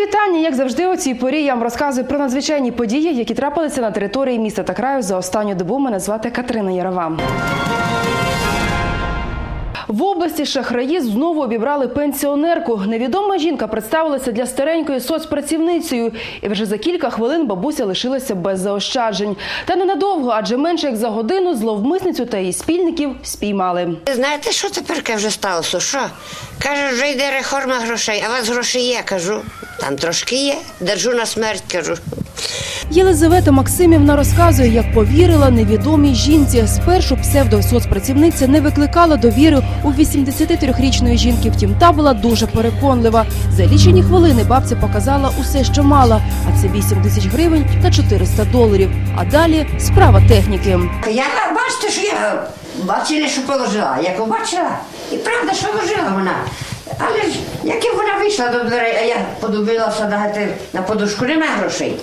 вітання, як завжди, у цій порі я вам розказую про надзвичайні події, які трапилися на території міста та краю за останню добу. Мене звати Катерина Ярова. В області шахраї знову обібрали пенсіонерку. Невідома жінка представилася для старенької соцпрацівницею, і вже за кілька хвилин бабуся лишилася без заощаджень. Та ненадовго, адже менше як за годину зловмисницю та її спільників спіймали. Знаєте, що тепер вже сталося? Що? Каже, вже йде реформа грошей, а у вас гроші є, кажу. Там трошки є. Держу на смерть, кажу. Єлизавета Максимівна розказує, як повірила невідомій жінці. Спершу псевдосоцпрацівниця не викликала довіри у 83-річної жінки. Втім, та була дуже переконлива. За лічені хвилини бабця показала усе, що мала, а це 8 тисяч гривень та 400 доларів. А далі справа техніки. Я бачите, що я бачили, що положила. Як побачила, і правда, що положила вона. Але ж як вона вийшла до дверей, а я подивилася на, подушку, нема грошей.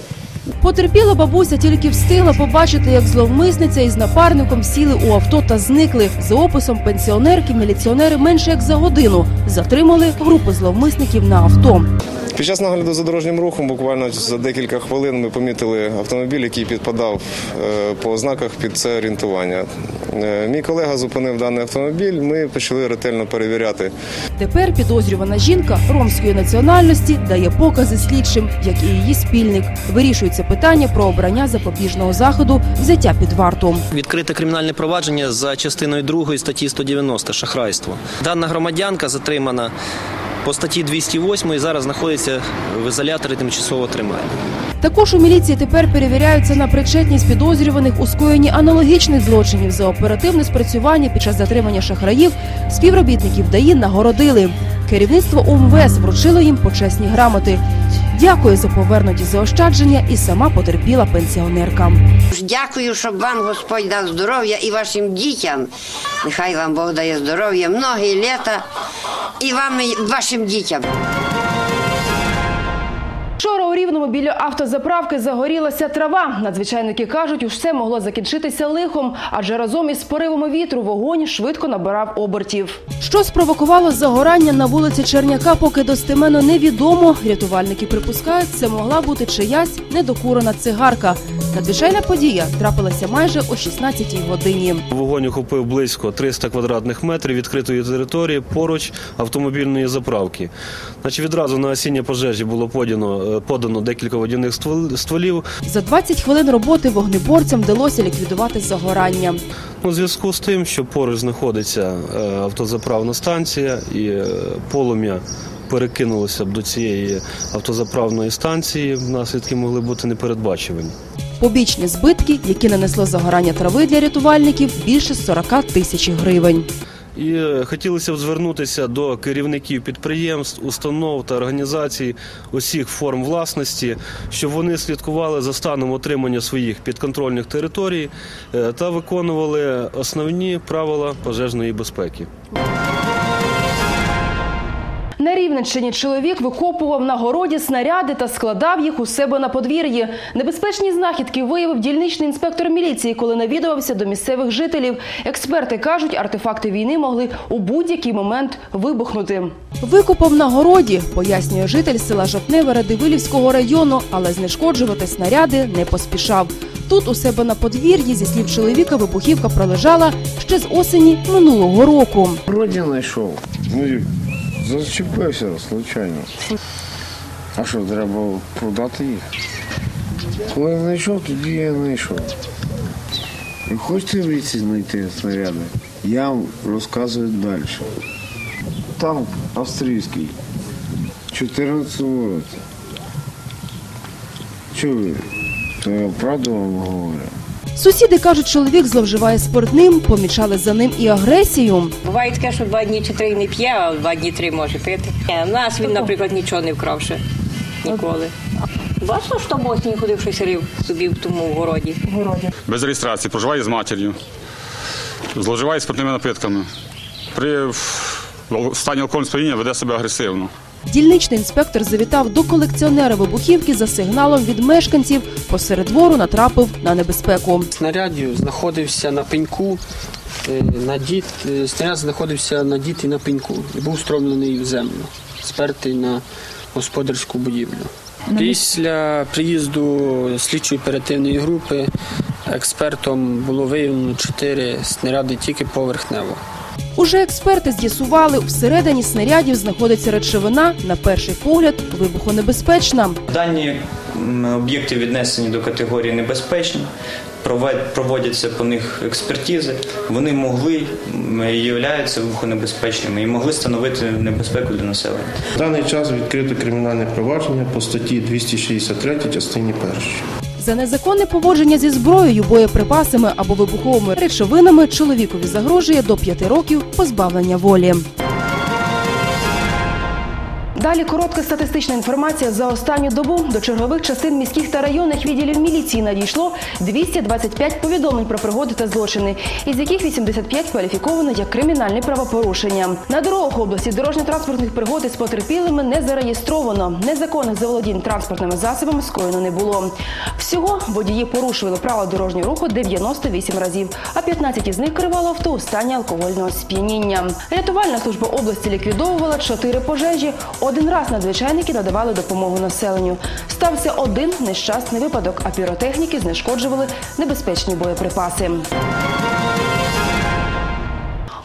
Потерпіла бабуся тільки встигла побачити, як зловмисниця із напарником сіли у авто та зникли. За описом пенсіонерки, міліціонери менше як за годину затримали групу зловмисників на авто. Під час нагляду за дорожнім рухом, буквально за декілька хвилин, ми помітили автомобіль, який підпадав е, по ознаках під це орієнтування. Е, Мій колега зупинив даний автомобіль. Ми почали ретельно перевіряти Тепер підозрювана жінка ромської національності дає покази слідчим, як і її спільник. Вирішується питання про обрання запобіжного заходу взяття під варту. Відкрите кримінальне провадження за частиною 2 статті 190 шахрайство. Дана громадянка затримана по статті 208 і зараз знаходиться в ізоляторі тимчасового тримання. Також у міліції тепер перевіряються на причетність підозрюваних у скоєнні аналогічних злочинів за оперативне спрацювання під час затримання шахраїв. Співробітників ДАІ нагородили. Керівництво УМВС вручило їм почесні грамоти. Дякую за повернуті заощадження і сама потерпіла пенсіонерка. Дякую, щоб вам Господь дав здоров'я і вашим дітям. Нехай вам Бог дає здоров'я, многі літа і вам, і вашим дітям. Вчора у Рівному біля автозаправки загорілася трава. Надзвичайники кажуть, усе могло закінчитися лихом, адже разом із поривами вітру вогонь швидко набирав обертів. Що спровокувало загорання на вулиці Черняка, поки достеменно невідомо. Рятувальники припускають, це могла бути чиясь недокурена цигарка. Надзвичайна подія трапилася майже о 16-й годині. Вогонь охопив близько 300 квадратних метрів відкритої території поруч автомобільної заправки. Значить, відразу на осіння пожежі було подано, е, подано декілька водяних стволів. За 20 хвилин роботи вогнеборцям вдалося ліквідувати загорання. У зв'язку з тим, що поруч знаходиться е, автозаправна станція і е, полум'я перекинулося б до цієї автозаправної станції, наслідки могли бути непередбачувані. Побічні збитки, які нанесло загорання трави для рятувальників, більше 40 тисяч гривень. І хотілося б звернутися до керівників підприємств, установ та організацій усіх форм власності, щоб вони слідкували за станом отримання своїх підконтрольних територій е, та виконували основні правила пожежної безпеки. На Рівненщині чоловік викопував на городі снаряди та складав їх у себе на подвір'ї. Небезпечні знахідки виявив дільничний інспектор міліції, коли навідувався до місцевих жителів. Експерти кажуть, артефакти війни могли у будь-який момент вибухнути. Викопав на городі, пояснює житель села Жовтневе Радивилівського району, але знешкоджувати снаряди не поспішав. Тут у себе на подвір'ї, зі слів чоловіка, вибухівка пролежала ще з осені минулого року. Вроді знайшов. Зачепився случайно. А що, треба продати їх? Коли я знайшов, тоді я знайшов. Ви хочете в лісі знайти снаряди? Я вам розказую далі. Танк австрійський. 14 році. Чого? То я правду вам говорю. Сусіди кажуть, чоловік зловживає спиртним, помічали за ним і агресію. Буває таке, що два дні чи три не п'є, а два дні три може пити. Ні, в нас він, наприклад, нічого не вкрав ще ніколи. Бачила, що там осінь ходив щось рив собі в тому городі. без реєстрації, проживає з матір'ю, зловживає спиртними напитками. При в- стані алкогольного сп'яніння веде себе агресивно. Дільничний інспектор завітав до колекціонера вибухівки за сигналом від мешканців. Посеред двору натрапив на небезпеку. снарядів знаходився на пеньку. е, Надіт, е, снаряд знаходився надітий на пеньку і був стромлений в землю, спертий на господарську будівлю. Після приїзду слідчої оперативної групи експертом було виявлено чотири снаряди тільки поверхнево. Уже експерти з'ясували, всередині снарядів знаходиться речовина, на перший погляд, вибухонебезпечна. Дані об'єкти віднесені до категорії небезпечні, проводяться по них експертизи. Вони могли і являються вибухонебезпечними і могли становити небезпеку для населення. В даний час відкрито кримінальне провадження по статті 263 частині 1. За незаконне поводження зі зброєю, боєприпасами або вибуховими речовинами чоловікові загрожує до п'яти років позбавлення волі. Далі коротка статистична інформація за останню добу. До чергових частин міських та районних відділів міліції надійшло 225 повідомлень про пригоди та злочини, із яких 85 кваліфіковано як кримінальні правопорушення. На дорогах області дорожньо-транспортних пригод із потерпілими не зареєстровано. Незаконних заволодінь транспортними засобами скоєно не було. Всього водії порушували правила дорожнього руху 98 разів, а 15 із них керувало авто у стані алкогольного сп'яніння. Рятувальна служба області ліквідовувала 4 пожежі. Один раз надзвичайники надавали допомогу населенню. Стався один нещасний випадок, а піротехніки знешкоджували небезпечні боєприпаси.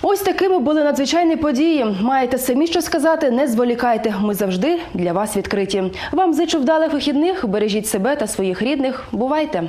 Ось такими були надзвичайні події. Маєте самі що сказати, не зволікайте. Ми завжди для вас відкриті. Вам зичу вдалих вихідних. Бережіть себе та своїх рідних. Бувайте!